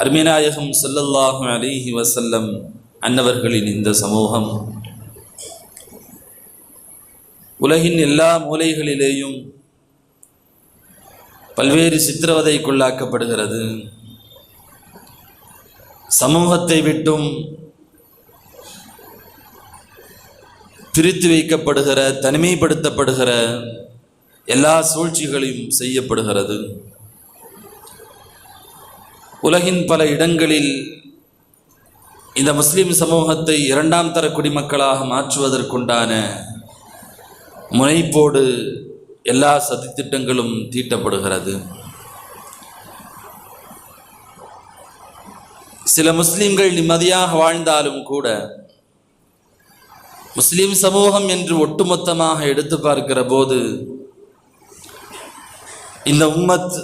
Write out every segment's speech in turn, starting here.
அருமைநாயகம் ஸல்லல்லாஹு அலிஹி வசல்லம் அன்னவர்களின் இந்த சமூகம். உலகின் எல்லா மூலைகளிலேயும் பல்வேறு சித்திரவதைக்குள்ளாக்கப்படுகிறது. சமூகத்தை விட்டும் பிரித்து வைக்கப்படுகிற தனிமைப்படுத்தப்படுகிற எல்லா சூழ்ச்சிகளையும் செய்யப்படுகிறது. உலகின் பல இடங்களில் இந்த முஸ்லீம் சமூகத்தை இரண்டாம் தர குடிமக்களாக மாற்றுவதற்குண்டான முனைப்போடு எல்லா சதித்திட்டங்களும் தீட்டப்படுகிறது. சில முஸ்லீம்கள் நிம்மதியாக வாழ்ந்தாலும் கூட முஸ்லீம் சமூகம் என்று ஒட்டுமொத்தமாக எடுத்து பார்க்கிற போது இந்த உம்மத்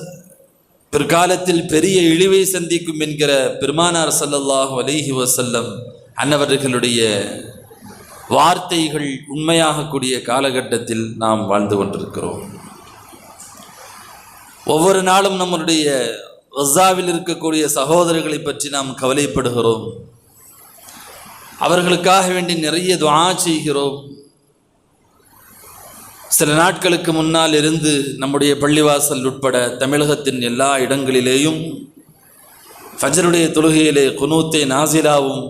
பிற்காலத்தில் பெரிய இழிவை சந்திக்கும் என்கிற பெருமானார் சல்லல்லாஹு அலைஹி வசல்லம் அன்னவர்களுடைய வார்த்தைகள் உண்மையாகக்கூடிய காலகட்டத்தில் நாம் வாழ்ந்து கொண்டிருக்கிறோம். ஒவ்வொரு நாளும் நம்முடைய கஸாவில் இருக்கக்கூடிய சகோதரர்களை பற்றி நாம் கவலைப்படுகிறோம். அவர்களுக்காக வேண்டி நிறைய துவா செய்கிறோம். சில நாட்களுக்கு முன்னால் இருந்து நம்முடைய பள்ளிவாசல் உட்பட தமிழகத்தின் எல்லா இடங்களிலேயும் ஃபஜருடைய தொழுகையிலே குனூத்தே நாசிலாவும்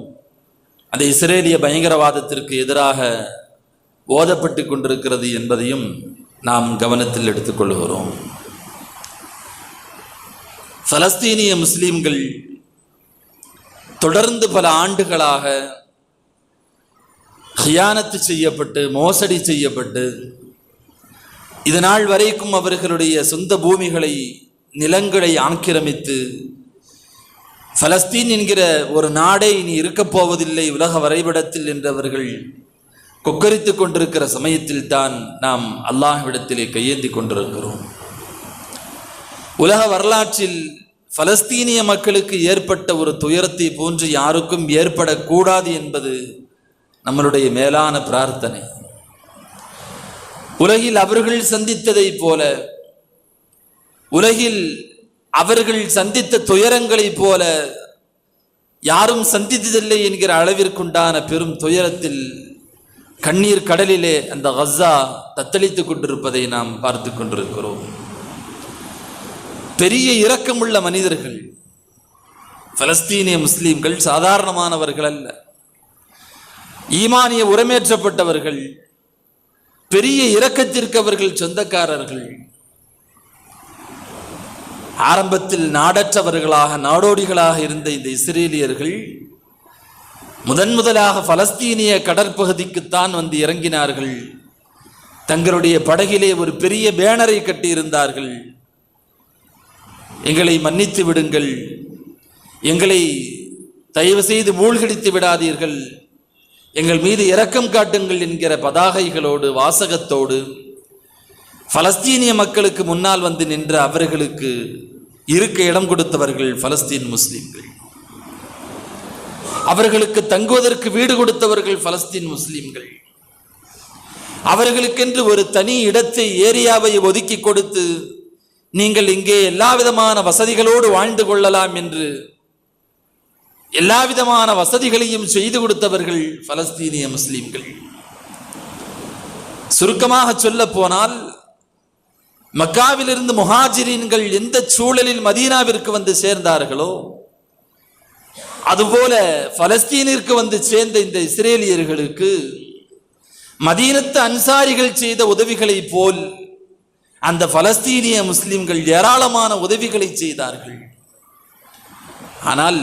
அந்த இஸ்ரேலிய பயங்கரவாதத்திற்கு எதிராக ஓதப்பட்டு கொண்டிருக்கிறது என்பதையும் நாம் கவனத்தில் எடுத்துக்கொள்கிறோம் பலஸ்தீனிய முஸ்லீம்கள் தொடர்ந்து பல ஆண்டுகளாக ஹியானத்து செய்யப்பட்டு மோசடி செய்யப்பட்டு இது நாள் வரைக்கும் அவர்களுடைய சொந்த பூமிகளை நிலங்களை ஆக்கிரமித்து பலஸ்தீன் என்கிற ஒரு நாடே இனி இருக்கப் போவதில்லை உலக வரைபடத்தில் என்றவர்கள் கொக்கரித்து கொண்டிருக்கிற சமயத்தில் தான் நாம் அல்லாஹ்விடத்திலே கையேந்தி கொண்டிருக்கிறோம். உலக வரலாற்றில் பலஸ்தீனிய மக்களுக்கு ஏற்பட்ட ஒரு துயரத்தை போன்று யாருக்கும் ஏற்படக்கூடாது என்பது நம்மளுடைய மேலான பிரார்த்தனை. உலகில் அவர்கள் சந்தித்ததைப் போல உலகில் அவர்கள் சந்தித்த துயரங்களைப் போல யாரும் சந்தித்ததில்லை என்கிற அளவிற்குண்டான பெரும் துயரத்தில் கண்ணீர் கடலிலே அந்த கஸ்ஸா தத்தளித்துக் கொண்டிருப்பதை நாம் பார்த்து கொண்டிருக்கிறோம். பெரிய இரக்கமுள்ள மனிதர்கள் பலஸ்தீனிய முஸ்லீம்கள் சாதாரணமானவர்கள் அல்ல. ஈமானிய உரமேற்றப்பட்டவர்கள் பெரிய இரக்கத்திற்கு அவர்கள் சொந்தக்காரர்கள். ஆரம்பத்தில் நாடற்றவர்களாக நாடோடிகளாக இருந்த இந்த இஸ்ரேலியர்கள் முதன் முதலாக பலஸ்தீனிய கடற்பகுதிக்குத்தான் வந்து இறங்கினார்கள். தங்களுடைய படகிலே ஒரு பெரிய பேனரை கட்டியிருந்தார்கள். எங்களை மன்னித்து விடுங்கள். எங்களை தயவு செய்து மூழ்கடித்து விடாதீர்கள். எங்கள் மீது இரக்கம் காட்டுங்கள் என்கிற பதாகைகளோடு வாசகத்தோடு பலஸ்தீனிய மக்களுக்கு முன்னால் வந்து நின்ற அவர்களுக்கு இருக்க இடம் கொடுத்தவர்கள் பலஸ்தீன் முஸ்லீம்கள். அவர்களுக்கு தங்குவதற்கு வீடு கொடுத்தவர்கள் பலஸ்தீன் முஸ்லீம்கள். அவர்களுக்கென்று ஒரு தனி இடத்தை ஏரியாவை ஒதுக்கி கொடுத்து நீங்கள் இங்கே எல்லா விதமான வசதிகளோடு வாழ்ந்து கொள்ளலாம் என்று எல்லா விதமான வசதிகளையும் செய்து கொடுத்தவர்கள் பலஸ்தீனிய முஸ்லீம்கள். சுருக்கமாக சொல்ல போனால் மக்காவிலிருந்து முஹாஜிரீன்கள் எந்த சூழலில் மதீனாவிற்கு வந்து சேர்ந்தார்களோ அதுபோல பலஸ்தீனிற்கு வந்து சேர்ந்த இந்த இஸ்ரேலியர்களுக்கு மதீனத்து அன்சாரிகள் செய்த உதவிகளைப் போல் அந்த பலஸ்தீனிய முஸ்லிம்கள் ஏராளமான உதவிகளை செய்தார்கள். ஆனால்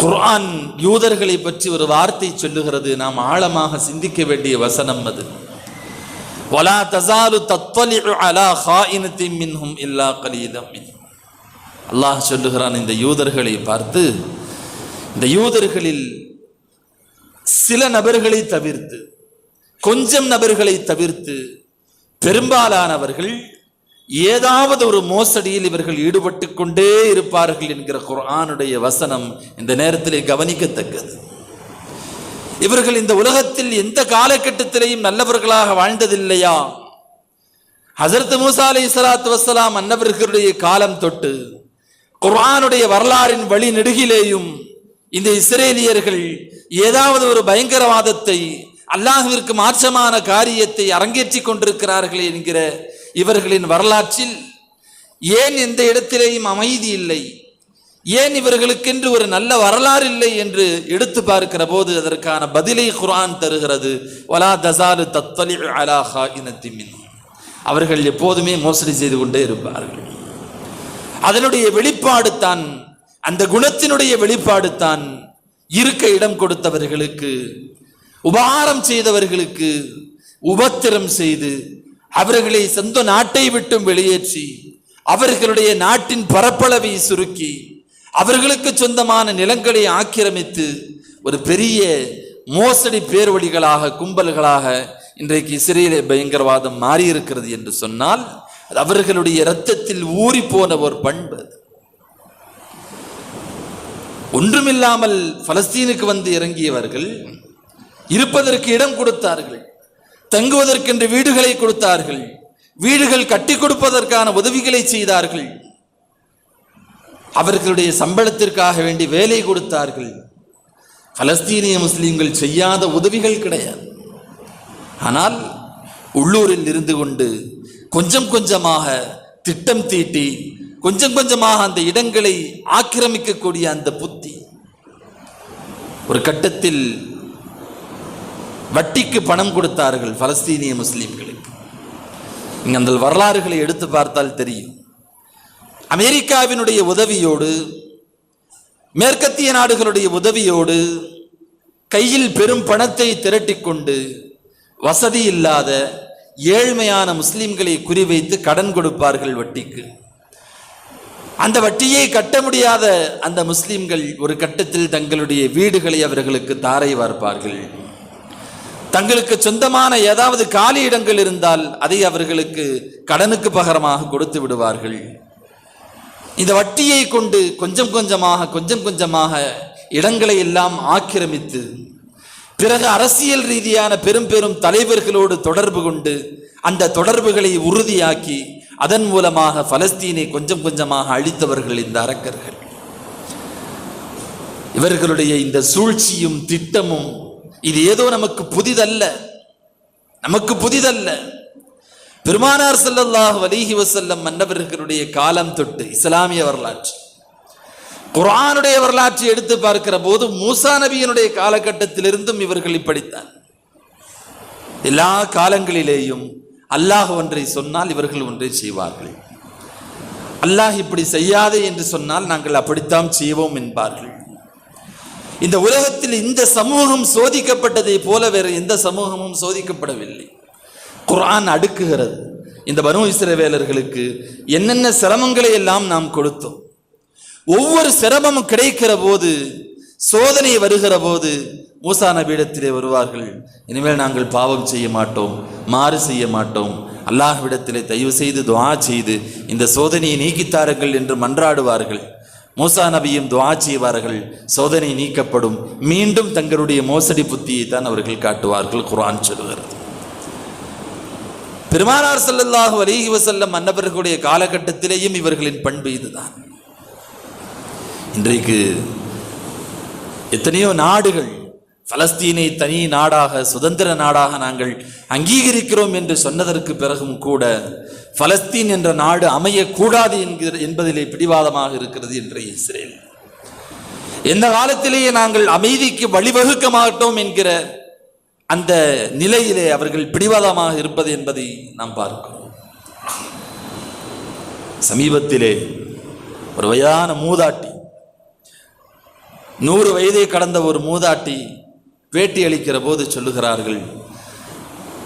குர்ஆன் யூதர்களை பற்றி ஒரு வார்த்தை சொல்லுகிறது. நாம் ஆழமாக சிந்திக்க வேண்டிய வசனம் அது. வலா தசாலு தத்வலி அலா ஹாயினத்தி மின்ஹும் இல்லா கலீதம் அல்லாஹ் சொல்லுகிறான் இந்த யூதர்களை பார்த்து இந்த யூதர்களில் சில நபர்களை தவிர்த்து கொஞ்சம் நபர்களை தவிர்த்து பெரும்பாலானவர்கள் ஏதாவது ஒரு மோசடியில் இவர்கள் ஈடுபட்டு கொண்டே இருப்பார்கள் என்கிற குர்ஆனுடைய வசனம் இந்த நேரத்திலே கவனிக்கத்தக்கது. இவர்கள் இந்த உலகத்தில் எந்த காலகட்டத்திலேயும் நல்லவர்களாக வாழ்ந்ததில்லையா? ஹசரத் மூசா அலி சலாத்து வசலாம் அன்னவர்களுடைய காலம் தொட்டு குர்ஆனுடைய வரலாறின் வழி நெடுகிலேயும் இந்த இஸ்ரேலியர்கள் ஏதாவது ஒரு பயங்கரவாதத்தை அல்லாஹுவிற்கு மாற்றமான காரியத்தை அரங்கேற்றி கொண்டிருக்கிறார்கள் என்கிற இவர்களின் வரலாற்றில் ஏன் எந்த இடத்திலேயும் அமைதி இல்லை? ஏன் இவர்களுக்கென்று ஒரு நல்ல வரலாறு இல்லை என்று எடுத்து பார்க்கிற போது அதற்கான பதிலை குரான் தருகிறது. வலா தசாலு தத்தலி அலா ஹாயினத்தி மின்ஹும். அவர்கள் எப்போதுமே மோசடி செய்து கொண்டே இருப்பார்கள். அதனுடைய வெளிப்பாடு தான் அந்த குணத்தினுடைய வெளிப்பாடு தான் இருக்க இடம் கொடுத்தவர்களுக்கு உபகாரம் செய்தவர்களுக்கு உபத்திரம் செய்து அவர்களை சொந்த நாட்டை விட்டும் வெளியேற்றி அவர்களுடைய நாட்டின் பரப்பளவை சுருக்கி அவர்களுக்கு சொந்தமான நிலங்களை ஆக்கிரமித்து ஒரு பெரிய மோசடி பேர்வழிகளாக கும்பல்களாக இன்றைக்கு இஸ்ரேலிய பயங்கரவாதம் மாறியிருக்கிறது என்று சொன்னால் அது அவர்களுடைய இரத்தத்தில் ஊறி போன ஒரு பண்பு ஒன்றுமில்லாமல் பலஸ்தீனுக்கு வந்து இறங்கியவர்கள் இருப்பதற்கு இடம் கொடுத்தார்கள். தங்குவதற்கென்று வீடுகளை கொடுத்தார்கள். வீடுகள் கட்டி கொடுப்பதற்கான உதவிகளை செய்தார்கள். அவர்களுடைய சம்பளத்திற்காக வேண்டி வேலை கொடுத்தார்கள். பலஸ்தீனிய முஸ்லீம்கள் செய்யாத உதவிகள் கிடையாது. ஆனால் உள்ளூரில் இருந்து கொண்டு கொஞ்சம் கொஞ்சமாக திட்டம் தீட்டி கொஞ்சம் கொஞ்சமாக அந்த இடங்களை ஆக்கிரமிக்கக்கூடிய அந்த புத்தி. ஒரு கட்டத்தில் வட்டிக்கு பணம் கொடுத்தார்கள் பலஸ்தீனிய முஸ்லீம்களுக்கு. நீங்க அந்த வரலாறுகளை எடுத்து பார்த்தால் தெரியும். அமெரிக்காவினுடைய உதவியோடு மேற்கத்திய நாடுகளுடைய உதவியோடு கையில் பெரும் பணத்தை திரட்டிக்கொண்டு வசதி இல்லாத ஏழ்மையான முஸ்லிம்களை குறிவைத்து கடன் கொடுப்பார்கள் வட்டிக்கு. அந்த வட்டியை கட்ட முடியாத அந்த முஸ்லிம்கள் ஒரு கட்டத்தில் தங்களுடைய வீடுகளை அவர்களுக்கு தாரை வார்ப்பார்கள். தங்களுக்கு சொந்தமான ஏதாவது காலி இடங்கள் இருந்தால் அதை அவர்களுக்கு கடனுக்கு பகரமாக கொடுத்து விடுவார்கள். இந்த வட்டியை கொண்டு கொஞ்சம் கொஞ்சமாக கொஞ்சம் கொஞ்சமாக இடங்களை எல்லாம் ஆக்கிரமித்து பிறகு அரசியல் ரீதியான பெரும் பெரும் தலைவர்களோடு தொடர்பு கொண்டு அந்த தொடர்புகளை உறுதியாக்கி அதன் மூலமாக பலஸ்தீனை கொஞ்சம் கொஞ்சமாக அழித்தவர்கள் இந்த அரக்கர்கள். இவர்களுடைய இந்த சூழ்ச்சியும் திட்டமும் இது ஏதோ நமக்கு புதிதல்ல. நமக்கு புதிதல்ல. பெருமானார் செல்லல்லாஹ் அலைஹி வசல்லம் மன்னவர்களுடைய காலம் தொட்டு இஸ்லாமிய வரலாற்று. குரானுடைய வரலாற்றை எடுத்து பார்க்கிற போது மூசா நபியினுடைய காலகட்டத்திலிருந்தும் இவர்கள் இப்படித்தான். எல்லா காலங்களிலேயும் அல்லாஹ் ஒன்றை சொன்னால் இவர்கள் ஒன்றை செய்வார்கள். அல்லாஹ் இப்படி செய்யாதே என்று சொன்னால் நாங்கள் அப்படித்தான் செய்வோம் என்பார்கள். இந்த உலகத்தில் இந்த சமூகம் சோதிக்கப்பட்டதை போல வேறு எந்த சமூகமும் சோதிக்கப்படவில்லை. குரான் அடுக்குகிறது. இந்த பனு இஸ்ரவேலர்களுக்கு என்னென்ன சிரமங்களை எல்லாம் நாம் கொடுத்தோம். ஒவ்வொரு சிரமமும் கிடைக்கிற போது சோதனை வருகிற போது மூசா நபியிடத்திலே வருவார்கள். இனிமேல் நாங்கள் பாவம் செய்ய மாட்டோம் மாறு செய்ய மாட்டோம். அல்லாஹ்விடத்திலே தயவு செய்து துவா செய்து இந்த சோதனையை நீக்கித்தாருங்கள் என்று மன்றாடுவார்கள். மூசா நபியும் துவா செய்வார்கள். சோதனை நீக்கப்படும். மீண்டும் தங்களுடைய மோசடி புத்தியை தான் அவர்கள் காட்டுவார்கள் குரான் சொல்கிறது பெருமானார் ஸல்லல்லாஹு அலைஹி வஸல்லம் மன்னவர்களுடைய காலகட்டத்திலேயும் இவர்களின் பண்பு இதுதான். இன்றைக்கு எத்தனையோ நாடுகள் பலஸ்தீனை தனி நாடாக சுதந்திர நாடாக நாங்கள் அங்கீகரிக்கிறோம் என்று சொன்னதற்கு பிறகும் கூட பலஸ்தீன் என்ற நாடு அமையக்கூடாது என்கிற என்பதிலே பிடிவாதமாக இருக்கிறது இன்றைய இஸ்ரேல். எந்த காலத்திலேயே நாங்கள் அமைதிக்கு வழிவகுக்க மாட்டோம் என்கிற அந்த நிலையிலே அவர்கள் பிடிவாதமாக இருப்பது என்பதை நாம் பார்க்கிறோம். சமீபத்திலே ஒரு வயதான மூதாட்டி நூறு வயதை கடந்த ஒரு மூதாட்டி பேட்டி அளிக்கிற போது சொல்லுகிறார்கள்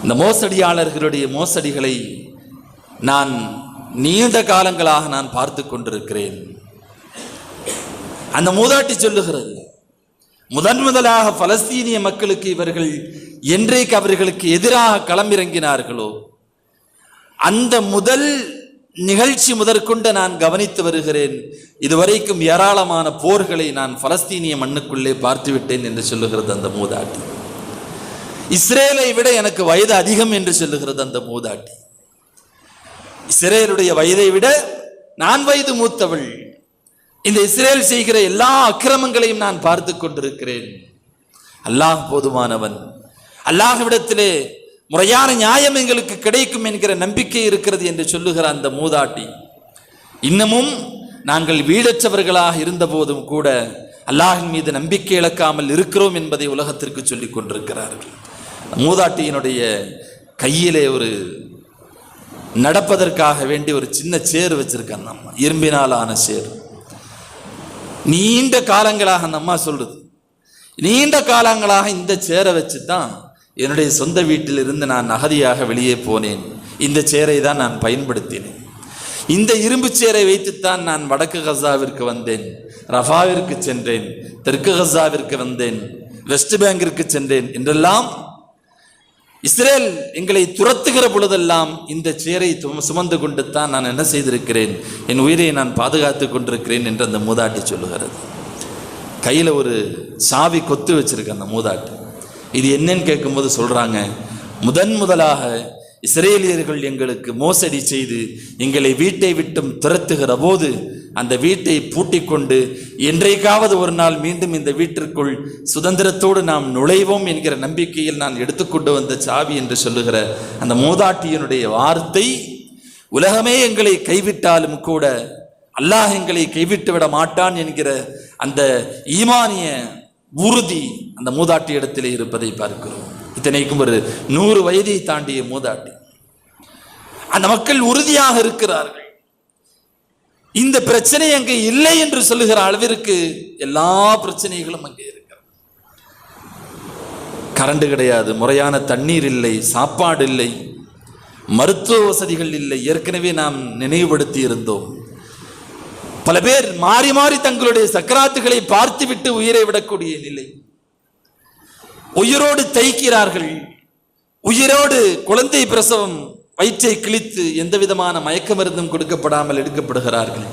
இந்த மோசடியாளர்களுடைய மோசடிகளை நான் நீண்ட காலங்களாக நான் பார்த்து கொண்டிருக்கிறேன். அந்த மூதாட்டி சொல்லுகிறது முதன் முதலாக பலஸ்தீனிய மக்களுக்கு இவர்கள் என்றைக்கு அவர்களுக்கு எதிராக களமிறங்கினார்களோ அந்த முதல் நிகழ்ச்சி முதற்கொண்டு நான் கவனித்து வருகிறேன். இதுவரைக்கும் ஏராளமான போர்களை நான் பலஸ்தீனிய மண்ணுக்குள்ளே பார்த்துவிட்டேன் என்று சொல்லுகிறது அந்த மூதாட்டி. இஸ்ரேலை விட எனக்கு வயது அதிகம் என்று சொல்லுகிறது அந்த மூதாட்டி. இஸ்ரேலுடைய வயதை விட நான் வயது மூத்தவள். இந்த இஸ்ரேல் செய்கிற எல்லா அக்கிரமங்களையும் நான் பார்த்து கொண்டிருக்கிறேன். அல்லாஹ் போதுமானவன். அல்லாஹ்விடத்திலே முறையான நியாயம் எங்களுக்கு கிடைக்கும் என்கிற நம்பிக்கை இருக்கிறது என்று சொல்லுகிற அந்த மூதாட்டி இன்னமும் நாங்கள் வீடற்றவர்களாக இருந்தபோதும் கூட அல்லாஹின் மீது நம்பிக்கை இழக்காமல் இருக்கிறோம் என்பதை உலகத்திற்கு சொல்லிக் கொண்டிருக்கிறார்கள். மூதாட்டியினுடைய கையிலே ஒரு நடப்பதற்காக வேண்டி ஒரு சின்ன சேர் வச்சிருக்காங்க அம்மா இரும்பினால் ஆன சேர் நீண்ட காலங்களாக அந்த அம்மா சொல்றது. நீண்ட காலங்களாக இந்த சேரை வச்சு தான் என்னுடைய சொந்த வீட்டில் இருந்து நான் அகதியாக வெளியே போனேன். இந்த சேரை தான் நான் பயன்படுத்தினேன். இந்த இரும்பு சேரை வைத்துத்தான் நான் வடக்கு கசாவிற்கு வந்தேன். ரஃபாவிற்கு சென்றேன். தெற்கு கசாவிற்கு வந்தேன். வெஸ்ட் பேங்கிற்கு சென்றேன். என்றெல்லாம் இஸ்ரேல் எங்களை துரத்துகிற பொழுதெல்லாம் இந்த சேரை தும- சுமந்து கொண்டு தான் நான் என்ன செய்திருக்கிறேன்? என் உயிரை நான் பாதுகாத்து கொண்டிருக்கிறேன் என்று அந்த மூதாட்டி சொல்லுகிறது. கையில் ஒரு சாவி கொத்து வச்சிருக்கு அந்த மூதாட்டி. இது என்னன்னு கேட்கும்போது சொல்றாங்க முதன் முதலாக இஸ்ரேலியர்கள் எங்களுக்கு மோசடி செய்து எங்களை வீட்டை விட்டும் துரத்துகிற போது அந்த வீட்டை பூட்டி கொண்டு என்றைக்காவது ஒரு நாள் மீண்டும் இந்த வீட்டிற்குள் சுதந்திரத்தோடு நாம் நுழைவோம் என்கிற நம்பிக்கையில் நான் எடுத்துக்கொண்டு வந்த சாவி என்று சொல்லுகிற அந்த மூதாட்டியினுடைய வார்த்தை உலகமே எங்களை கைவிட்டாலும் கூட அல்லாஹ் எங்களை கைவிட்டு விட மாட்டான் என்கிற அந்த ஈமானிய உறுதி அந்த மூதாட்டி இடத்திலே இருப்பதை பார்க்கிறோம். இத்தனைக்கும் ஒரு நூறு வயதை தாண்டிய மூதாட்டி. அந்த மக்கள் உறுதியாக இருக்கிறார்கள். இந்த பிரச்சனை அங்கே இல்லை என்று சொல்லுகிற அளவிற்கு எல்லா பிரச்சனைகளும் அங்கே இருக்கிறது. கரண்ட் கிடையாது முறையான தண்ணீர் இல்லை சாப்பாடு இல்லை மருத்துவ வசதிகள் இல்லை. ஏற்கனவே நாம் நினைவுபடுத்தி இருந்தோம். பல பேர் மாறி மாறி தங்களுடைய சக்கராத்துகளை பார்த்துவிட்டு உயிரை விடக்கூடிய நிலை. உயிரோடு தைக்கிறார்கள். உயிரோடு குழந்தை பிரசவம் வயிற்றை கிழித்து எந்த விதமான மயக்க மருந்தும் கொடுக்கப்படாமல் எடுக்கப்படுகிறார்கள்.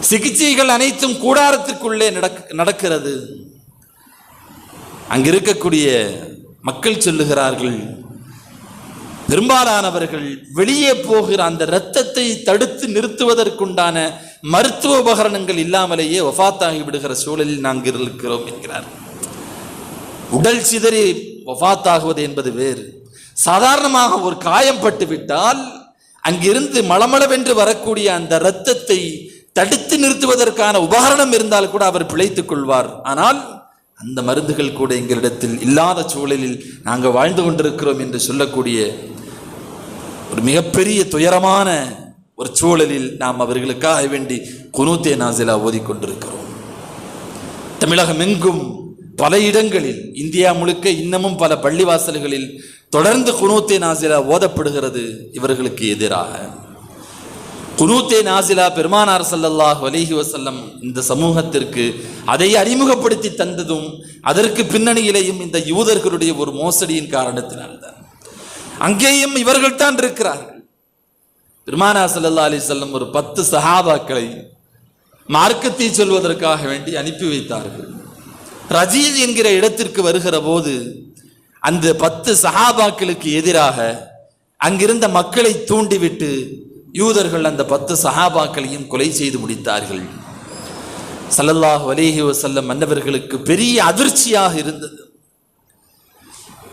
சிகிச்சைகள் அனைத்தும் கூடாரத்திற்குள்ளே நடக்கிறது. அங்கிருக்கக்கூடிய மக்கள் சொல்லுகிறார்கள் பெரும்பாலானவர்கள் வெளியே போகிற அந்த இரத்தத்தை தடுத்து நிறுத்துவதற்குண்டான மருத்துவ உபகரணங்கள் இல்லாமலேயே ஒஃபாத்தாகி விடுகிற சூழலில் நாங்கள் இருக்கிறோம் என்கிறார். உடல் சிதறி ஒஃபாத்தாகுவது என்பது வேறு. சாதாரணமாக ஒரு காயம் பட்டு விட்டால் அங்கிருந்து மளமளவென்று வரக்கூடிய அந்த இரத்தத்தை தடுத்து நிறுத்துவதற்கான உபகரணம் இருந்தால் கூட அவர் பிழைத்துக் கொள்வார். ஆனால் அந்த மருந்துகள் கூட எங்களிடத்தில் இல்லாத சூழலில் நாங்கள் வாழ்ந்து கொண்டிருக்கிறோம் என்று சொல்லக்கூடிய ஒரு மிகப்பெரிய துயரமான ஒரு சூழலில் நாம் அவர்களுக்காக வேண்டி குனூத்தே நாசிலா ஓதிக்கொண்டிருக்கிறோம். தமிழகம் எங்கும் பல இடங்களில் இந்தியா முழுக்க இன்னமும் பல பள்ளிவாசல்களில் தொடர்ந்து குனூத்தே நாசிலா ஓதப்படுகிறது இவர்களுக்கு எதிராக. குனூத்தே நாசிலா பெருமானார் சல்லல்லாஹ் வலிஹி வசல்லம் இந்த சமூகத்திற்கு அதை அறிமுகப்படுத்தி தந்ததும் அதற்கு பின்னணியிலேயும் இந்த யூதர்களுடைய ஒரு மோசடியின் காரணத்தினால்தான். அங்கேயும் இவர்கள் தான் இருக்கிறார்கள். பெருமானா சல்லா அலி செல்லம் ஒரு பத்து சஹாபாக்களை மார்க்கத்தை சொல்வதற்காக வேண்டி அனுப்பி வைத்தார்கள். ரஜீத் என்கிற இடத்திற்கு வருகிற போது அந்த பத்து சஹாபாக்களுக்கு எதிராக அங்கிருந்த மக்களை தூண்டிவிட்டு யூதர்கள் அந்த பத்து சஹாபாக்களையும் கொலை செய்து முடித்தார்கள். சல்லல்லாஹ் வலேஹி வசல்லம் மன்னவர்களுக்கு பெரிய அதிர்ச்சியாக இருந்தது.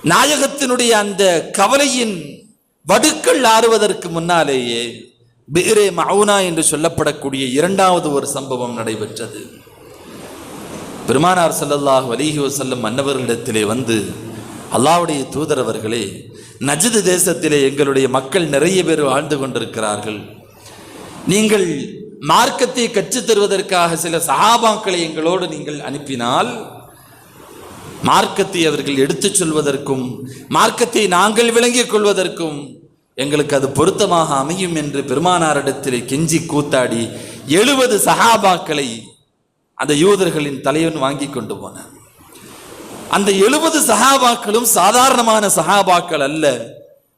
நாயகத்தினுடைய அந்த கவலையின் வடுக்கள் ஆறுவதற்கு முன்னாலேயே பிஹ்ரே மவுனா என்று சொல்லப்படக்கூடிய இரண்டாவது ஒரு சம்பவம் நடைபெற்றது. பெருமானார் சல்லல்லாஹ் வலிஹி வசல்லம் மன்னவர்களிடத்திலே வந்து அல்லாவுடைய தூதரவர்களே நஜது தேசத்திலே எங்களுடைய மக்கள் நிறைய பேர் வாழ்ந்து கொண்டிருக்கிறார்கள். நீங்கள் மார்க்கத்தை கற்றுத் தருவதற்காக சில சஹாபாக்களை எங்களோடு நீங்கள் அனுப்பினால் மார்க்கத்தை அவர்கள் எடுத்துச் சொல்வதற்கும் மார்க்கத்தை நாங்கள் விளங்கிக் கொள்வதற்கும் எங்களுக்கு அது பொருத்தமாக அமையும் என்று பெருமானாரிடத்திலே கெஞ்சி கூத்தாடி எழுபது சஹாபாக்களை அந்த யூதர்களின் தலைவன் வாங்கி கொண்டு போனான். அந்த எழுபது சஹாபாக்களும் சாதாரணமான சஹாபாக்கள் அல்ல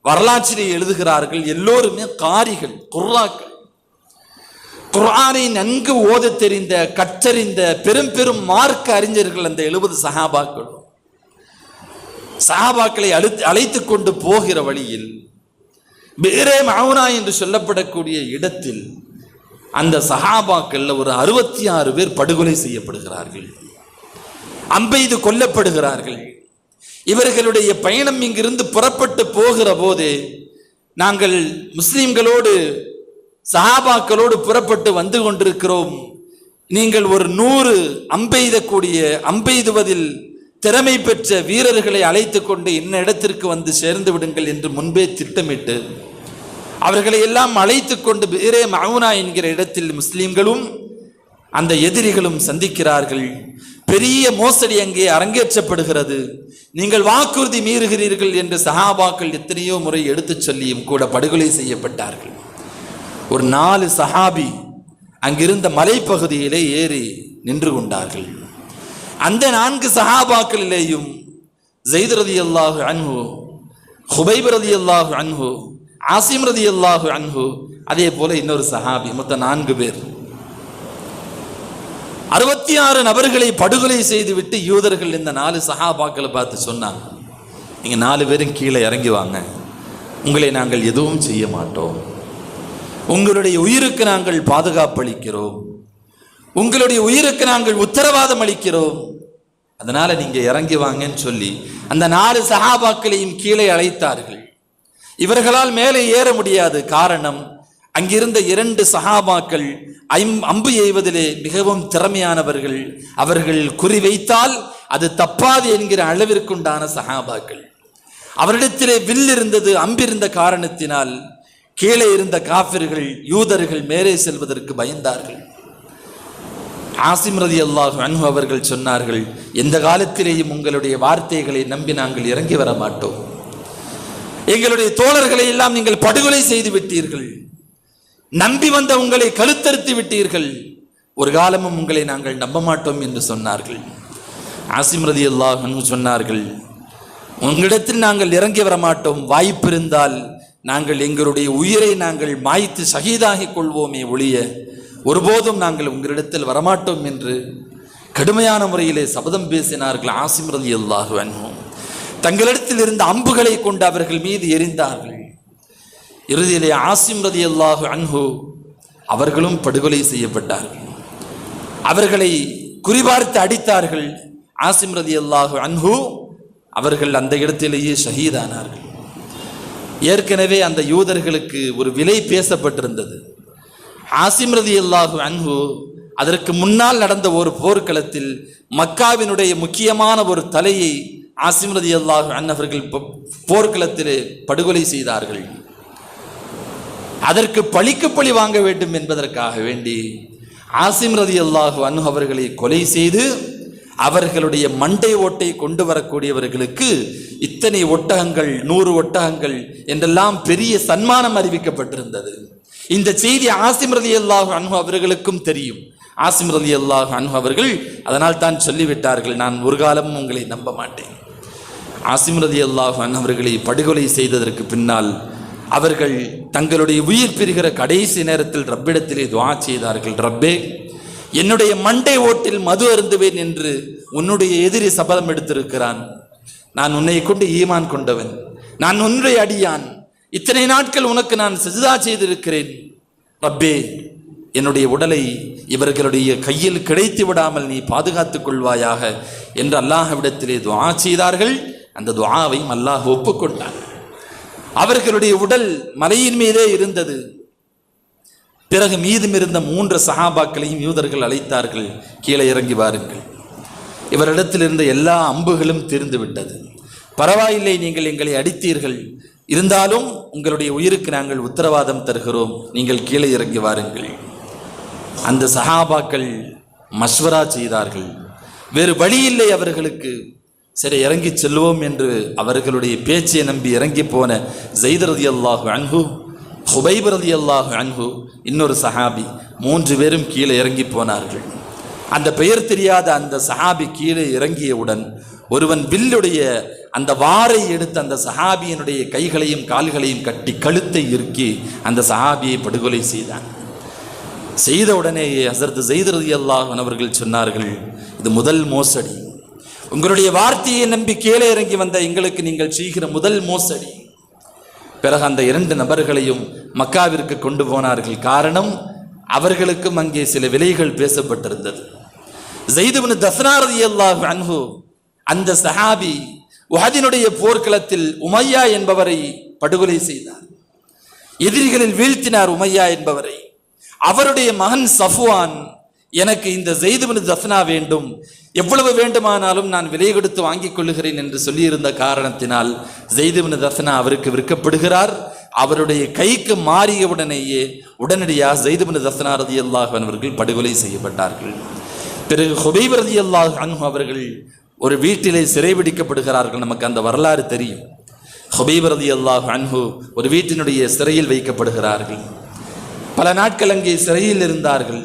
வரலாற்றிலே எழுதுகிறார்கள் எல்லோருமே காரிகள் குர்ராக்கள். குரானை நன்கு ஓதத் தெரிந்த கற்றறிந்த பெரும் பெரும் மார்க்க அறிஞர்கள் அந்த எழுபது சகாபாக்கள் சஹாபாக்களை அழைத்து அழைத்து கொண்டு போகிற வழியில் பேரே மவுனா என்று சொல்லப்படக்கூடிய இடத்தில் அந்த சஹாபாக்கள்ல ஒரு அறுபத்தி ஆறு பேர் படுகொலை செய்யப்படுகிறார்கள். அம்பெய்து கொல்லப்படுகிறார்கள். இவர்களுடைய பயணம் இங்கிருந்து புறப்பட்டு போகிற போது நாங்கள் முஸ்லீம்களோடு சஹாபாக்களோடு புறப்பட்டு வந்து கொண்டிருக்கிறோம். நீங்கள் ஒரு நூறு அம்பெய்தக்கூடிய அம்பெய்துவதில் திறமை பெற்ற வீரர்களை அழைத்து கொண்டு இன்ன இடத்திற்கு வந்து சேர்ந்து விடுங்கள் என்று முன்பே திட்டமிட்டு அவர்களை எல்லாம் அழைத்து கொண்டு பீரே மவுனா என்கிற இடத்தில் முஸ்லீம்களும் அந்த எதிரிகளும் சந்திக்கிறார்கள். பெரிய மோசடி அங்கே அரங்கேற்றப்படுகிறது. நீங்கள் வாக்குறுதி மீறுகிறீர்கள் என்று சஹாபாக்கள் எத்தனையோ முறை எடுத்துச் சொல்லியும் கூட படுகொலை செய்யப்பட்டார்கள். ஒரு நாலு சஹாபி அங்கிருந்த மலைப்பகுதியிலே ஏறி நின்று கொண்டார்கள். அந்த நான்கு சஹாபாக்களிலேயும் ஜெயித் ரதி அல்லாஹு அன்ஹு ஹுபைப் ரதி அல்லாஹு அன்ஹு ஆசிம் ரதி அல்லாஹு அன்ஹு அதே போல இன்னொரு சஹாபி மொத்தம் நான்கு பேர். அறுபத்தி ஆறு நபர்களை படுகொலை செய்துவிட்டு யூதர்கள் இந்த நாலு சஹாபாக்களை பார்த்து சொன்னாங்க நீங்கள் நாலு பேரும் கீழே இறங்கி வாங்க. உங்களை நாங்கள் எதுவும் செய்ய மாட்டோம். உங்களுடைய உயிருக்கு நாங்கள் பாதுகாப்பு அளிக்கிறோம். உங்களுடைய உயிருக்கு நாங்கள் உத்தரவாதம் அளிக்கிறோம். அதனால நீங்க இறங்கி வாங்கன்னு சொல்லி அந்த நாலு சகாபாக்களையும் கீழே அழைத்தார்கள். இவர்களால் மேலே ஏற முடியாது காரணம் அங்கிருந்த இரண்டு சகாபாக்கள் ஐம் அம்பு எய்வதிலே மிகவும் திறமையானவர்கள். அவர்கள் குறிவைத்தால் அது தப்பாது என்கிற அளவிற்குண்டான சகாபாக்கள் அவரிடத்திலே வில் இருந்தது அம்பிருந்த காரணத்தினால் கீழே இருந்த காபிர்கள் யூதர்கள் மேலே செல்வதற்கு பயந்தார்கள். ஆசிம் ரதி அல்லாஹ் அன்பு அவர்கள் சொன்னார்கள் எந்த காலத்திலேயும் உங்களுடைய வார்த்தைகளை நம்பி நாங்கள் இறங்கி வர மாட்டோம். எங்களுடைய தோழர்களை எல்லாம் நீங்கள் படுகொலை செய்து விட்டீர்கள். நம்பி வந்த உங்களை கழுத்தறுத்து விட்டீர்கள். ஒரு காலமும் உங்களை நாங்கள் நம்ப மாட்டோம் என்று சொன்னார்கள். ஆசிம் ரதி அல்லாஹ் அன்பு சொன்னார்கள் உங்களிடத்தில் நாங்கள் இறங்கி வர மாட்டோம். வாய்ப்பு இருந்தால் நாங்கள் எங்களுடைய உயிரை நாங்கள் மாய்த்து ஷஹீதாகிக் கொள்வோமே ஒழிய ஒருபோதும் நாங்கள் உங்களிடத்தில் வரமாட்டோம் என்று கடுமையான முறையிலே சபதம் பேசினார்கள் ஆசிம் ரதி அல்லாஹு அன்ஹும் தங்களிடத்தில் இருந்த அம்புகளை கொண்டு அவர்கள் மீது எரிந்தார்கள். இறுதியிலே ஆசிம் ரதி அல்லாஹு அன்ஹு அவர்களும் படுகொலை செய்யப்பட்டார்கள். அவர்களை குறிபார்த்து அடித்தார்கள் ஆசிம் ரதி அல்லாஹு அன்ஹு. அவர்கள் அந்த இடத்திலேயே ஷஹீதானார்கள். ஏற்கனவே அந்த யூதர்களுக்கு ஒரு விலை பேசப்பட்டிருந்தது. ஆசிம் ரதி அல்லாஹு அன்ஹு அதற்கு முன்னால் நடந்த ஒரு போர்க்களத்தில் மக்காவினுடைய முக்கியமான ஒரு தலையை ஆசிம் ரதி அல்லாஹு அன்னவர்கள் போர்க்களத்திலே படுகொலை செய்தார்கள். அதற்கு பழிக்கு பழி வாங்க வேண்டும் என்பதற்காக வேண்டி ஆசிம் ரதி அல்லாஹு அன்ஹு அவர்களை கொலை செய்து அவர்களுடைய மண்டை ஓட்டை கொண்டு வரக்கூடியவர்களுக்கு இத்தனை ஒட்டகங்கள் நூறு ஒட்டகங்கள் என்றெல்லாம் பெரிய சன்மானம் அறிவிக்கப்பட்டிருந்தது. இந்த செய்தி ஆசிம் ரதி அல்லாஹ் அன்பு அவர்களுக்கும் தெரியும். ஆசிம் ரதி அல்லாஹ் அன்பு அவர்கள் அதனால் தான் சொல்லிவிட்டார்கள் நான் ஒரு காலமும் உங்களை நம்ப மாட்டேன். ஆசிம் ரதி அல்லாஹ் அவர்களை படுகொலை செய்ததற்கு பின்னால் அவர்கள் தங்களுடைய உயிர் பிரிகிற கடைசி நேரத்தில் ரப்பிடத்திலே துவா செய்தார்கள். ரப்பே என்னுடைய மண்டை ஓட்டில் மது அருந்துவேன் என்று உன்னுடைய எதிரி சபதம் எடுத்திருக்கிறான். நான் உன்னை கொண்டு ஈமான் கொண்டவன். நான் உன்னுடைய அடியான். இத்தனை நாட்கள் உனக்கு நான் சிஜிதா செய்திருக்கிறேன். ரப்பே என்னுடைய உடலை இவர்களுடைய கையில் கிடைத்து விடாமல் நீ பாதுகாத்துக் கொள்வாயாக என்று அல்லாஹ்விடத்திலே துவா செய்தார்கள். அந்த துவாவை அல்லாஹ் ஒப்புக்கொண்டான். அவர்களுடைய உடல் மலையின் மீதே இருந்தது. பிறகு மீதும் இருந்த மூன்று சஹாபாக்களையும் யூதர்கள் அழைத்தார்கள். கீழே இறங்கி வாருங்கள். இவரிடத்தில் இருந்த எல்லா அம்புகளும் தீர்ந்து விட்டது பரவாயில்லை நீங்கள் எங்களை அடித்தீர்கள். இருந்தாலும் உங்களுடைய உயிருக்கு நாங்கள் உத்தரவாதம் தருகிறோம். நீங்கள் கீழே இறங்கி வாருங்கள். அந்த சஹாபாக்கள் மஸ்வரா செய்தார்கள். வேறு வழி இல்லை அவர்களுக்கு. சரி இறங்கி செல்வோம் என்று அவர்களுடைய பேச்சை நம்பி இறங்கி போன ஜெய்தரதி அல்லாஹு அன்ஹு ஹுபைப் ரதி அல்லாஹு அன்பு இன்னொரு சஹாபி மூன்று பேரும் கீழே இறங்கி போனார்கள். அந்த பெயர் தெரியாத அந்த சஹாபி கீழே இறங்கியவுடன் ஒருவன் வில்லுடைய அந்த வாரை எடுத்து அந்த சஹாபியனுடைய கைகளையும் கால்களையும் கட்டி கழுத்தை இறுக்கி அந்த சஹாபியை படுகொலை செய்தான். செய்த உடனேயே ஹசரத் ஜெயித் ரதி அல்லாஹன் அவர்கள் சொன்னார்கள் இது முதல் மோசடி. உங்களுடைய வார்த்தையை நம்பி கீழே இறங்கி வந்த எங்களுக்கு நீங்கள் செய்கிற முதல் மோசடி. பிறகு அந்த இரண்டு நபர்களையும் மக்காவிற்கு கொண்டு போனார்கள். காரணம் அவர்களுக்கும் அங்கே சில விலைகள் பேசப்பட்டிருந்தது. ஜெய்துபின் தஸ்னாரதி அல்லாஹ் அன்ஹு அந்த சஹாபி உஹதினுடைய போர்க்களத்தில் உமையா என்பவரை படுகொலை செய்தார். எதிரிகளில் வீழ்த்தினார் உமையா என்பவரை. அவருடைய மகன் சஃப்வான் எனக்கு இந்த ஜெய்துபின் தஃப்னா வேண்டும். எவ்வளவு வேண்டுமானாலும் நான் விலை கொடுத்து வாங்கிக் கொள்ளுகிறேன் என்று சொல்லியிருந்த காரணத்தினால் ஜெய்துபின் தஃப்னா அவருக்கு விற்கப்படுகிறார். அவருடைய கைக்கு மாறிய உடனேயே உடனடியாக ஜெய்துபின் தஃப்னா ரதி அல்லாஹ் அவர்கள் படுகொலை செய்யப்பட்டார்கள். பிறகு ஹுபைப் ரதி அல்லாஹ் அவர்கள் ஒரு வீட்டிலே சிறைபிடிக்கப்படுகிறார்கள் நமக்கு அந்த வரலாறு தெரியும். ஹுபைப் ரதி அல்லாஹ் அன்ஹு ஒரு வீட்டினுடைய சிறையில் வைக்கப்படுகிறார்கள். பல நாட்கள் அங்கே சிறையில் இருந்தார்கள்.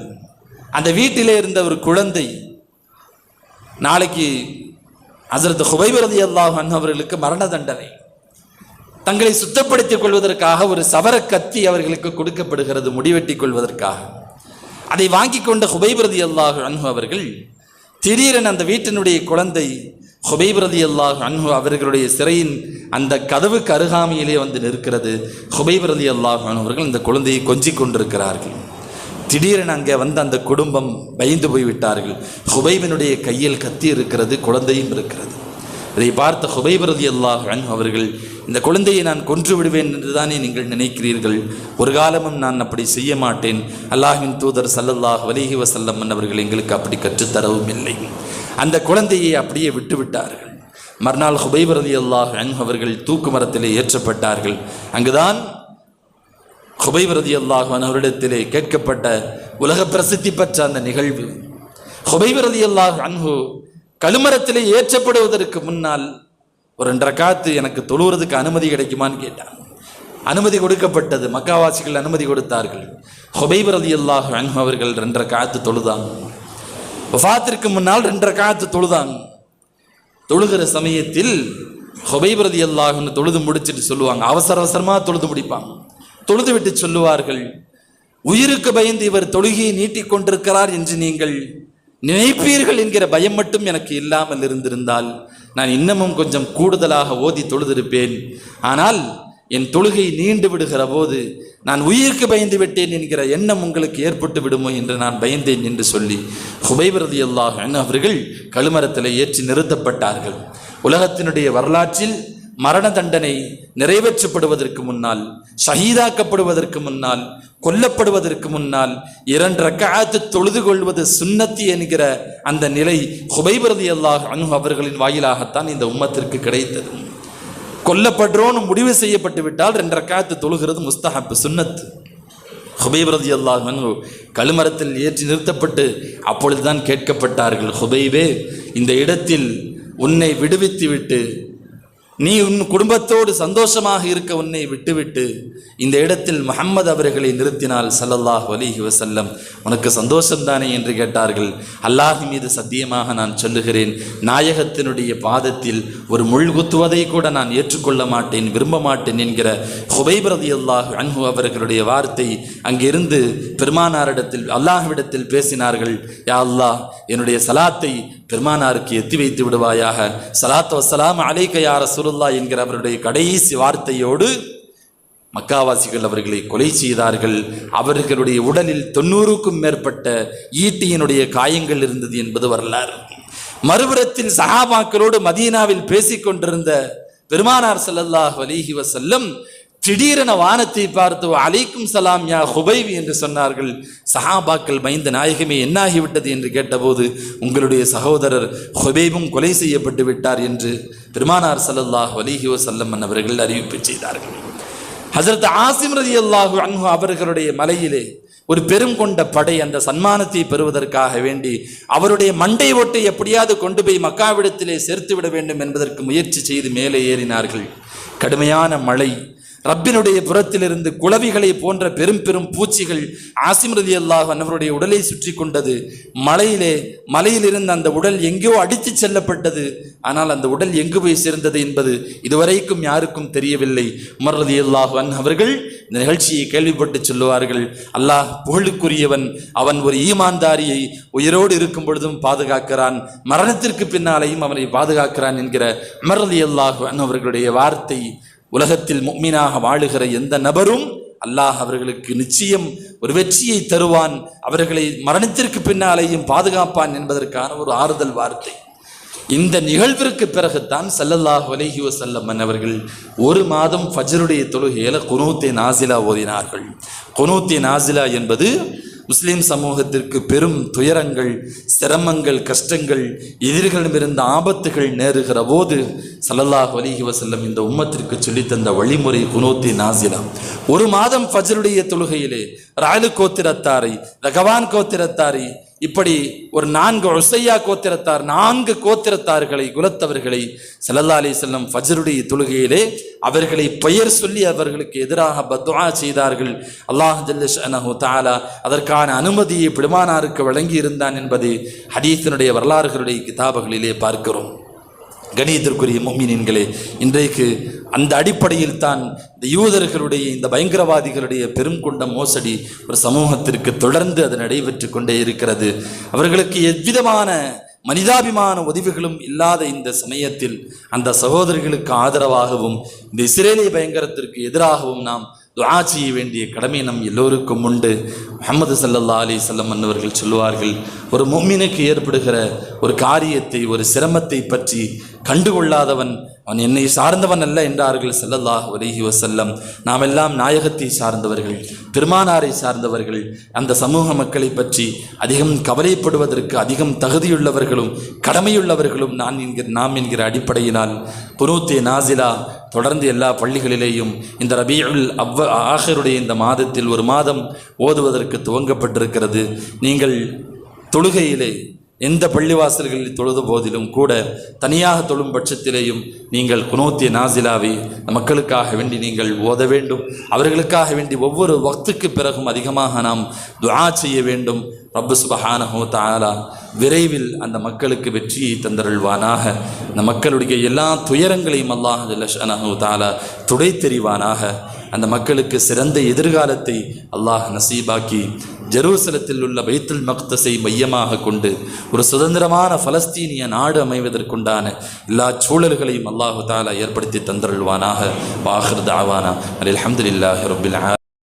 அந்த வீட்டிலே இருந்த ஒரு குழந்தை நாளைக்கு ஹசரத் ஹுபைபிரதி அல்லாஹ் அவர்களுக்கு மரண தண்டனை. தங்களை சுத்தப்படுத்திக் கொள்வதற்காக ஒரு சவர கத்தி அவர்களுக்கு கொடுக்கப்படுகிறது முடிவெட்டிக் கொள்வதற்காக. அதை வாங்கி கொண்ட ஹுபைபிரதி அல்லாஹ் அன்ஹு அவர்கள் திடீரென அந்த வீட்டினுடைய குழந்தை ஹுபைபிரதி அல்லாஹ் அன்ஹு அவர்களுடைய சிறையின் அந்த கதவுக்கு அருகாமையிலே வந்து நிற்கிறது. ஹுபைபிரதி அல்லாஹ் அன்ஹு அவர்கள் இந்த குழந்தையை கொஞ்சிக் கொண்டிருக்கிறார்கள். திடீரென அங்கே வந்த அந்த குடும்பம் பயந்து போய்விட்டார்கள். ஹுபைபினுடைய கையில் கத்தி இருக்கிறது குழந்தையும் இருக்கிறது. இதை பார்த்த ஹுபைபரதி அல்லாஹ் அவர்கள் இந்த குழந்தையை நான் கொன்று விடுவேன் என்றுதானே நீங்கள் நினைக்கிறீர்கள்? ஒரு காலமும் நான் அப்படி செய்ய மாட்டேன். அல்லாஹின் தூதர் சல்லல்லாஹ் வலிஹி வசல்லம் அவர்கள் எங்களுக்கு அப்படி கற்றுத்தரவும் இல்லை. அந்த குழந்தையை அப்படியே விட்டுவிட்டார்கள் மறுநாள் ஹுபைபரதி அல்லாஹ் அவர்கள் தூக்கு மரத்திலே ஏற்றப்பட்டார்கள். அங்குதான் ஹுபைபரதி அல்லாஹன் அவரிடத்திலே கேட்கப்பட்ட உலக பிரசித்தி பெற்ற அந்த நிகழ்வு. ஹுபைபரதி அல்லாஹ் அன்ஹு கழுமரத்திலே ஏற்றப்படுவதற்கு முன்னால் ஒரு ரெண்டரை காத்து எனக்கு தொழுவுறதுக்கு அனுமதி கிடைக்குமான்னு கேட்டான். அனுமதி கொடுக்கப்பட்டது மக்காவாசிகள் அனுமதி கொடுத்தார்கள். ஹொபை ரதி அல்லாஹ் அன்ஹு அவர்கள் ரெண்டரை காத்து தொழுதாங்க வஃத்திற்கு முன்னால் ரெண்டரை காத்து தொழுதாங்க தொழுகிற சமயத்தில் ஹொபை ரதி அல்லாஹ்னு தொழுது முடிச்சிட்டு சொல்லுவாங்க. அவசர அவசரமாக தொழுது முடிப்பாங்க. தொழுது விட்டு சொல்லுவார்கள். உயிருக்கு பயந்து இவர் தொழுகையை நீட்டிக் கொண்டிருக்கிறார் என்று நீங்கள் நினைப்பீர்கள் என்கிற பயம் மட்டும் எனக்கு இல்லாமல் இருந்திருந்தால் நான் இன்னமும் கொஞ்சம் கூடுதலாக ஓதி தொழுதிருப்பேன். ஆனால் என் தொழுகை நீண்டு விடுகிற போது நான் உயிருக்கு பயந்து விட்டேன் என்கிற எண்ணம் உங்களுக்கு ஏற்பட்டு விடுமோ என்று நான் பயந்தேன் என்று சொல்லி ஹுபைபரதி அல்லாஹ் அவர்கள் கழுமரத்தில் ஏற்றி நிறுத்தப்பட்டார்கள். உலகத்தினுடைய வரலாற்றில் மரண தண்டனை நிறைவேற்றப்படுவதற்கு முன்னால் ஷஹீதாக்கப்படுவதற்கு முன்னால் கொல்லப்படுவதற்கு முன்னால் இரண்டு ரக்காத்து தொழுது கொள்வது சுன்னத்தி என்கிற அந்த நிலை ஹுபைபிரதி அல்லாஹ் அனு அவர்களின் வாயிலாகத்தான் இந்த உம்மத்திற்கு கிடைத்தது. கொல்லப்படுறோன்னு முடிவு செய்யப்பட்டு விட்டால் ரெண்டு ரக்காத்து தொழுகிறது முஸ்தஹப்பு சுன்னத் ஹுபைபிரதி அல்லாஹ் அனு கழுமரத்தில் ஏற்றி நிறுத்தப்பட்டு அப்பொழுதுதான் கேட்கப்பட்டார்கள் ஹுபைவே இந்த இடத்தில் உன்னை விடுவித்து விட்டு நீ உன் குடும்பத்தோடு சந்தோஷமாக இருக்க உன்னை விட்டுவிட்டு இந்த இடத்தில் முஹம்மது அவர்களை நிறுத்தினால் சல்லல்லாஹ் வலிஹி வசல்லம் உனக்கு சந்தோஷம்தானே என்று கேட்டார்கள். அல்லாஹ் மீது சத்தியமாக நான் சொல்லுகிறேன். நாயகத்தினுடைய பாதத்தில் ஒரு முள் குத்துவதை கூட நான் ஏற்றுக்கொள்ள மாட்டேன் விரும்ப மாட்டேன் என்கிற ஹுபைபிரதி அல்லாஹ் அன்ஹு அவர்களுடைய வார்த்தை அங்கிருந்து பெருமானாரிடத்தில் அல்லாஹ்விடத்தில் பேசினார்கள். யா அல்லாஹ் என்னுடைய சலாத்தை பெருமானாருக்கு எத்தி வைத்து விடுவாயாக. சலாத்து வசலாம் அலைக்க சுருல்லா என்கிற அவருடைய கடைசி வார்த்தையோடு மக்காவாசிகள் அவர்களை கொலை செய்தார்கள். அவர்களுடைய உடலில் தொண்ணூறுக்கும் மேற்பட்ட ஈட்டியினுடைய காயங்கள் இருந்தது என்பது வரலாறு. மறுபுறத்தில் சஹாபாக்களோடு மதீனாவில் பேசிக் கொண்டிருந்த பெருமானார் செல்லல்லாஹ் வலிஹி வசல்லம் திடீரென வானத்தை பார்த்து அலைக்கும் சலாம் யா ஹுபைவி என்று சொன்னார்கள். சஹாபாக்கள் பயந்த நாயகமே என்னாகிவிட்டது? என்று கேட்டபோது உங்களுடைய சகோதரர் ஹுபைபும் கொலை செய்யப்பட்டு விட்டார் என்று பெருமானார் சல்லல்லாஹ் அலைஹி வஸல்லம் அவர்கள் அறிவிப்பு செய்தார்கள். ஹசரத் ஆசிம் ரதி அல்லாஹு அன்ஹு அவர்களுடைய மலையிலே ஒரு பெரும் கொண்ட படை அந்த சன்மானத்தை பெறுவதற்காக வேண்டி அவருடைய மண்டை ஓட்டை எப்படியாவது கொண்டு போய் மக்காவிடத்திலே சேர்த்து விட வேண்டும் என்பதற்கு முயற்சி செய்து மேலே ஏறினார்கள். கடுமையான மழை ரப்பினுடைய புறத்திலிருந்து குளவிகளை போன்ற பெரும் பெரும் பூச்சிகள் ஆசிம் ரதி அல்லாஹ் அவருடைய உடலை சுற்றி கொண்டது. மலையிலே மலையிலிருந்து அந்த உடல் எங்கேயோ அடித்துச் செல்லப்பட்டது. ஆனால் அந்த உடல் எங்கு போய் சேர்ந்தது என்பது இதுவரைக்கும் யாருக்கும் தெரியவில்லை. உமர் ரதி அவர்கள் இந்த நிகழ்ச்சியை கேள்விப்பட்டு சொல்லுவார்கள். அல்லாஹ் புகழுக்குரியவன். அவன் ஒரு ஈமான்தாரியை உயிரோடு இருக்கும் பொழுதும் பாதுகாக்கிறான். மரணத்திற்கு பின்னாலேயும் அவனை பாதுகாக்கிறான் என்கிற உமர் ரதி அவர்களுடைய வார்த்தை உலகத்தில் முக்மீனாக வாழுகிற எந்த நபரும் அல்லாஹ் அவர்களுக்கு நிச்சயம் ஒரு வெற்றியை தருவான். அவர்களை மரணத்திற்கு பின்னாலேயும் பாதுகாப்பான் என்பதற்கான ஒரு ஆறுதல் வார்த்தை. இந்த நிகழ்விற்கு பிறகுத்தான் சல்லல்லாஹ் அலைஹி வசல்லம்மன் அவர்கள் ஒரு மாதம் ஃபஜ்ருடைய தொழுகையில குனூத்தே நாசிலா ஓதினார்கள். குனூத்தே நாசிலா என்பது முஸ்லீம் சமூகத்திற்கு பெரும் துயரங்கள் சிரமங்கள் கஷ்டங்கள் எதிர்களிடமிருந்த ஆபத்துகள் நேருகிற போது சல்லல்லாஹ் வலிஹி வசல்லம் இந்த உம்மத்திற்கு சொல்லித்தந்த வழிமுறை குனோத்தி நாசிலா. ஒரு மாதம் ஃபஜ்ருடைய தொழுகையிலே ராயலு கோத்திரத்தாரை ரகவான் கோத்திரத்தாரை இப்படி ஒரு நான்கு ஒசையா கோத்திரத்தார் நான்கு கோத்திரத்தார்களை குலத்தவர்களை ஸல்லல்லாஹு அலி செல்லம் ஃபஜ்ருடைய தொழுகையிலே அவர்களை பெயர் சொல்லி அவர்களுக்கு எதிராக பத்வா செய்தார்கள். அல்லாஹ் ஜல்ல ஷஅனஹு அதற்கான அனுமதியை பெருமானாருக்கு வழங்கி இருந்தான் என்பதை ஹதீஸினுடைய வரலாறுகளுடைய கிதாபுகளிலே பார்க்கிறோம். கணியத்திற்குரிய மும்மினின்களே இன்றைக்கு அந்த அடிப்படையில் தான் இந்த யூதர்களுடைய இந்த பயங்கரவாதிகளுடைய பெரும் கொண்ட மோசடி ஒரு சமூகத்திற்கு தொடர்ந்து அது நடைபெற்று கொண்டே இருக்கிறது. அவர்களுக்கு எவ்விதமான மனிதாபிமான உதவிகளும் இல்லாத இந்த சமயத்தில் அந்த சகோதரிகளுக்கு ஆதரவாகவும் இந்த இஸ்ரேலிய பயங்கரத்திற்கு எதிராகவும் நாம் துவா செய்ய வேண்டிய கடமை நம் எல்லோருக்கும் உண்டு. முகமது சல்லல்லா அலி சொல்லம் அன்னவர்கள் சொல்லுவார்கள் ஒரு மும்மினுக்கு ஏற்படுகிற ஒரு காரியத்தை ஒரு சிரமத்தை பற்றி கண்டுகொள்ளாதவன் அவன் என்னை சார்ந்தவன் அல்ல என்றார்கள் செல்லல்லாஹ் ஒலிஹி வசல்லம் நாம் எல்லாம் நாயகத்தை சார்ந்தவர்கள் பெருமானாரை சார்ந்தவர்கள். அந்த சமூக மக்களை பற்றி அதிகம் கவலைப்படுவதற்கு அதிகம் தகுதியுள்ளவர்களும் கடமையுள்ளவர்களும் நான் என்கிற நாம் என்கிற அடிப்படையினால் குனூத்தே நாசிலா தொடர்ந்து எல்லா பள்ளிகளிலேயும் இந்த ரபியுல் அவ்வ ஆஹருடைய இந்த மாதத்தில் ஒரு மாதம் ஓதுவதற்கு துவங்கப்பட்டிருக்கிறது. நீங்கள் தொழுகையிலே எந்த பள்ளிவாசல்களில் தொழுத போதிலும் கூட தனியாக தொழும் பட்சத்திலேயும் நீங்கள் குனோத்திய நாசிலாவை மக்களுக்காக வேண்டி நீங்கள் ஓத வேண்டும். அவர்களுக்காக வேண்டி ஒவ்வொரு வக்துக்கு பிறகும் அதிகமாக நாம் துவா செய்ய வேண்டும். ரப்பு சுபஹானஹோ தாலா விரைவில் அந்த மக்களுக்கு வெற்றியை தந்தருள்வானாக. அந்த மக்களுடைய எல்லா துயரங்களையும் அல்லாஹ் ஜல்ல தாலா துடை தெரிவானாக அந்த மக்களுக்கு சிறந்த எதிர்காலத்தை அல்லாஹ் நசீபாக்கி ஜெருசலத்தில் உள்ள பைத்துல் மக்தஸை மையமாக கொண்டு ஒரு சுதந்திரமான பலஸ்தீனிய நாடு அமைவதற்குண்டான எல்லா சூழல்களையும் அல்லாஹு தாலா ஏற்படுத்தி தந்தருள்வானாக. பாகர் தாவானா. அலி அலமதுல்லாஹி ரபில்